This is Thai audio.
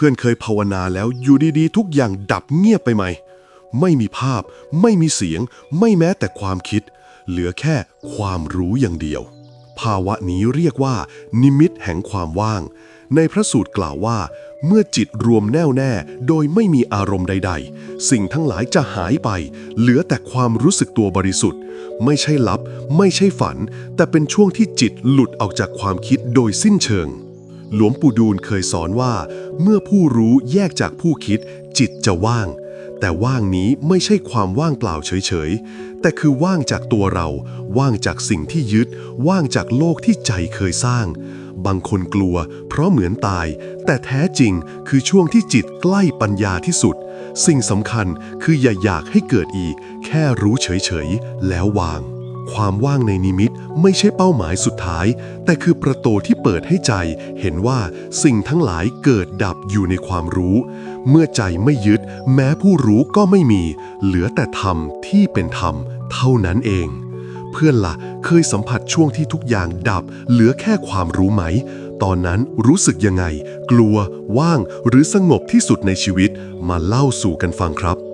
เพื่อนเคยภาวนาแล้วอยู่ดีๆ ทุกอย่างดับเงียบไปไหม ไม่มีภาพ ไม่มีเสียง ไม่แม้แต่ความคิด เหลือแค่ความรู้อย่างเดียว ภาวะนี้เรียกว่า นิมิตแห่งความว่าง ในพระสูตรกล่าวว่า เมื่อจิตรวมแน่วแน่ โดยไม่มีอารมณ์ใด ๆ สิ่งทั้งหลายจะหายไป เหลือแต่ความรู้สึกตัวบริสุทธิ์ ไม่ใช่ลับ ไม่ใช่ฝัน แต่เป็นช่วงที่จิตหลุดออกจากความคิดโดยสิ้นเชิง หลวงปู่ดูลเคยสอนว่า เมื่อผู้รู้แยกจากผู้คิด จิตจะว่าง แต่ว่างนี้ไม่ใช่ความว่างเปล่าเฉยๆ แต่คือว่างจากตัวเรา ว่างจากสิ่งที่ยึด ว่างจากโลกที่ใจเคยสร้าง บางคนกลัว เพราะเหมือนตาย แต่แท้จริงคือช่วงที่จิตใกล้ปัญญาที่สุด สิ่งสำคัญคืออย่าอยากให้เกิดอีก แค่รู้เฉยๆ แล้ววาง ความว่างในนิมิตไม่ใช่เป้าหมายสุดท้าย แต่คือประตูที่เปิดให้ใจ เห็นว่าสิ่งทั้งหลายเกิดดับอยู่ในความรู้ เมื่อใจไม่ยึด แม้ผู้รู้ก็ไม่มี เหลือแต่ธรรมที่เป็นธรรม เท่านั้นเอง เพื่อนละ่ะเคยสัมผัสช่วงที่ทุกอย่างดับ เหลือแค่ความรู้ไหม ตอนนั้นรู้สึกยังไง กลัว ว่าง หรือสงบที่สุดในชีวิต มาเล่าสู่กันฟังครับ